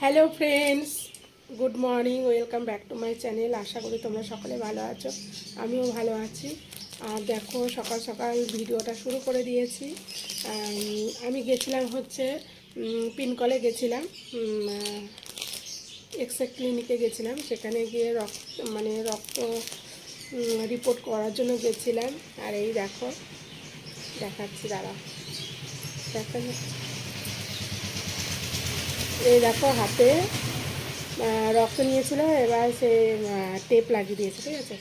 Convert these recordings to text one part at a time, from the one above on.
Hello friends good morning welcome back to my channel আশা করি তোমরা সকলে ভালো আছো। আমিও ভালো আছি। আর দেখো, সকাল সকাল ভিডিওটা শুরু করে দিয়েছি। আমি গেছিলাম হচ্ছে পিনকলে গেছিলাম। এক্সরে ক্লিনিকে গেছিলাম। সেখানে গিয়ে রক্ত মানে রক্ত রিপোর্ট করার জন্য গেছিলাম। আর এই দেখো, দেখাচ্ছি দাঁড়া দেখা যাচ্ছে। এই দেখো হাতে রক্ত নিয়েছিল, এবার সে টেপ লাগিয়ে দিয়েছে, ঠিক আছে?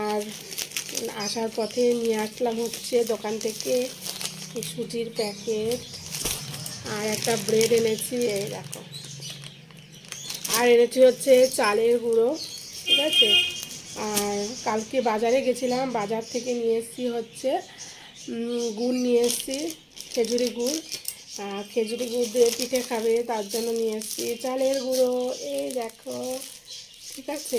আর আসার পথে নিয়ে আসলাম হচ্ছে দোকান থেকে সুজির প্যাকেট আর একটা ব্রেড এনেছি, এই দেখো। আর এনেছি হচ্ছে চালের গুঁড়ো, ঠিক আছে? আর কালকে বাজারে গেছিলাম, বাজার থেকে নিয়ে এসেছি হচ্ছে গুড় নিয়ে এসেছি খেজুরি গুড়। খেজুরি গুড় দিয়ে পিঠে খাবে, তার জন্য নিয়ে এসেছি চালের গুঁড়ো। এই দেখো, ঠিক আছে?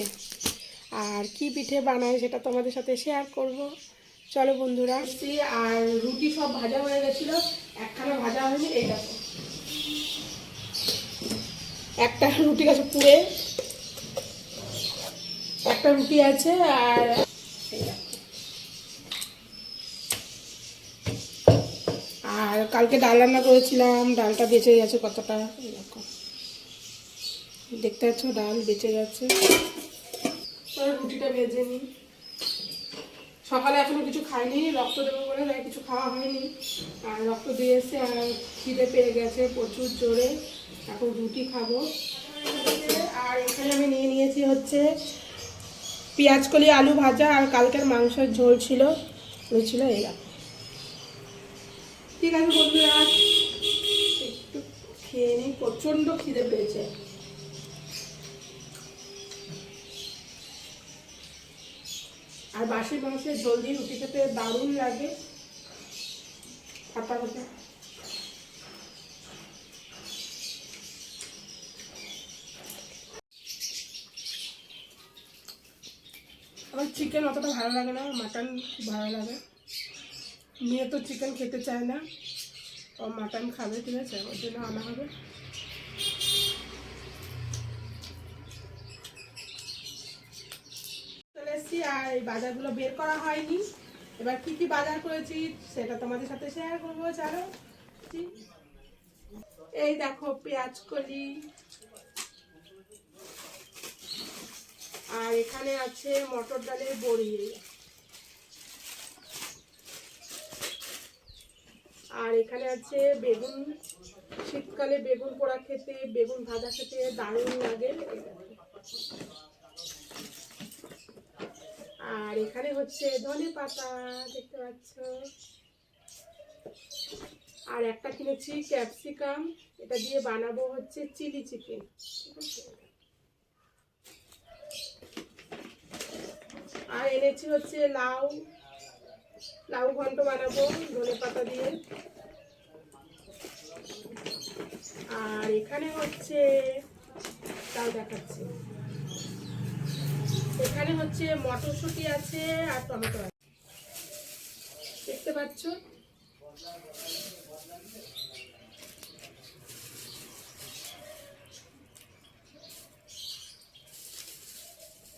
আর কি পিঠে বানায় সেটা তোমাদের সাথে শেয়ার করব। চলো বন্ধুরা। আর রুটি সব ভাজা হয়ে গেছিল। একখানা ভাজা হয়নি, এই দেখো। একটা রুটি গেছে পুড়ে একটা রুটি আছে, আর কালকে ডাল রান্না করেছিলাম, ডালটা বেঁচে গেছে কতটা দেখো দেখতে পাচ্ছ, ডাল বেঁচে গেছে। রুটিটা ভেজে নিই। সকালে এখনও কিছু খাইনি, রক্ত দেবো বলে তাই কিছু খাওয়া হয়নি। আর রক্ত দিয়ে এসে আর খিদে পেয়ে গেছে প্রচুর জোরে। এখন রুটি খাব। আর এখানে আমি নিয়ে নিয়েছি হচ্ছে পেঁয়াজ কলি, আলু ভাজা আর কালকের মাংসের ঝোল ছিল। ছিল এই ঠিক আছে বন্ধুরা একটু খেয়ে নিই প্রচণ্ড খিদে পেয়েছে। আর বাসি মাংসের ঝোল দিয়ে রুটি খেতে দারুণ লাগে। ফাটা ফাটা। আমার চিকেন অতটা ভালো লাগে না মাটন ভালো লাগে। মেয়ে তো চিকেন খেতে চায় না। ও মাটন খাবে, ঠিক আছে? ওর জন্য আনা হবে। চলে এসেছি, আর এই বাজারগুলো বের করা হয়নি। এবার কি কি বাজার করেছি, সেটা তোমাদের সাথে শেয়ার করব, চলো। এই দেখো, পেঁয়াজ কলি। আর এখানে আছে মটর ডালের বড়ি। আর এখানে আছে বেগুন, শীতকালে বেগুন পোড়া খেতে, বেগুন ভাজা খেতে দারুণ লাগে। আর এখানে হচ্ছে ধনে পাতা, দেখতে পাচ্ছ। আর একটা কিনেছি ক্যাপসিকাম, এটা দিয়ে বানাবো হচ্ছে চিলি চিকেন আর এনেছি হচ্ছে লাউ লাউ ঘন্ট বানাবো ধনে পাতা দিয়ে। আর এখানে হচ্ছে, তাও দেখাচ্ছি। এখানে হচ্ছে মটরশুঁটি আছে আর টমেটো আছে। দেখতে পাচ্ছ?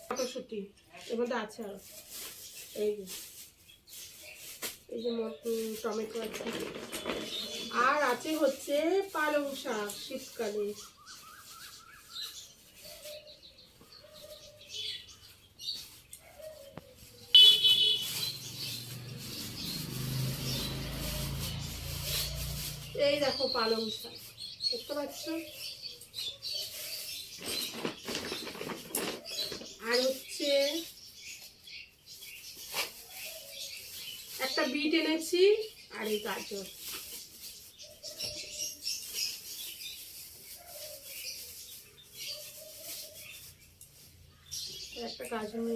মটরশুঁটি, এর মধ্যে আছে আরও। এই এই যে উম, টমেটো আছে আর আছে হচ্ছে পালং শাক শীতকালে। এই দেখো পালং শাক দেখতে পাচ্ছ আর হচ্ছে একটা বিট এনেছি আর এই গাজর। একটা গাজর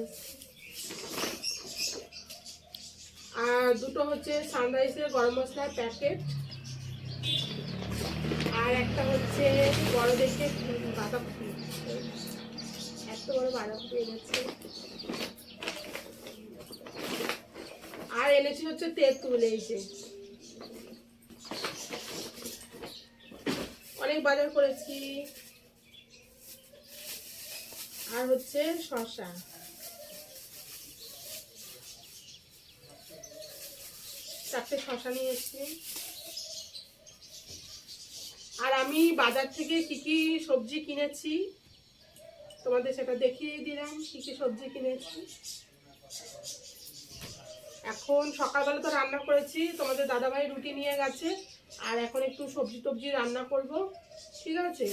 আর দুটো হচ্ছে সানরাইসের গরম মশলার প্যাকেট আর একটা হচ্ছে বড় দেখে বাঁধাকপি। এত বড় বাঁধাকপি এনেছি। আর এনেছি হচ্ছে তেঁতুল এই যে। অনেক বাজার করেছি। আর হচ্ছে শসা। চারটে শসা নিয়ে এসেছি আর আমি বাজার থেকে কি কি সবজি কিনেছি, তোমাদের সেটা দেখিয়ে দিলাম কি কি সবজি কিনেছি। এখন সকালবেলা তো রান্না করেছি, তোমাদের দাদাভাই রুটি নিয়ে গেছে, আর এখন একটু সবজি টবজি রান্না করব। ঠিক আছে?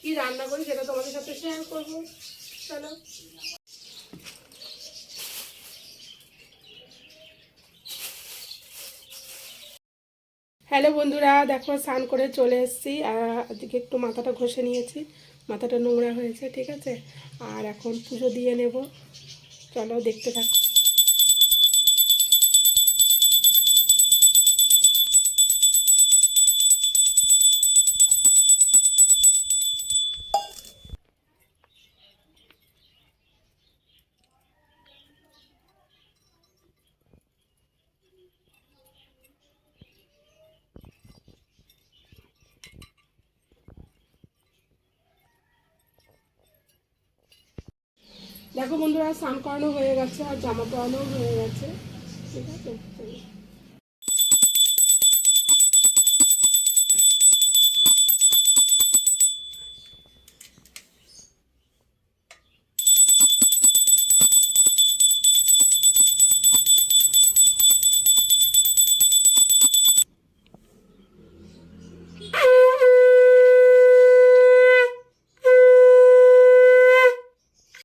কি রান্না করি সেটা তোমাদের সাথে শেয়ার করব। চলো। হ্যালো বন্ধুরা, দেখো স্নান করে চলে এসেছি, আর আজকে একটু মাথাটা ঘষে নিয়েছি, মাথাটা নোংরা হয়েছে, ঠিক আছে? আর এখন পুজো দিয়ে নেব। চলো দেখতে থাকো। দেখো বন্ধুরা স্নান করানো হয়ে গেছে আর জামা পরানো হয়ে গেছে ঠিক আছে।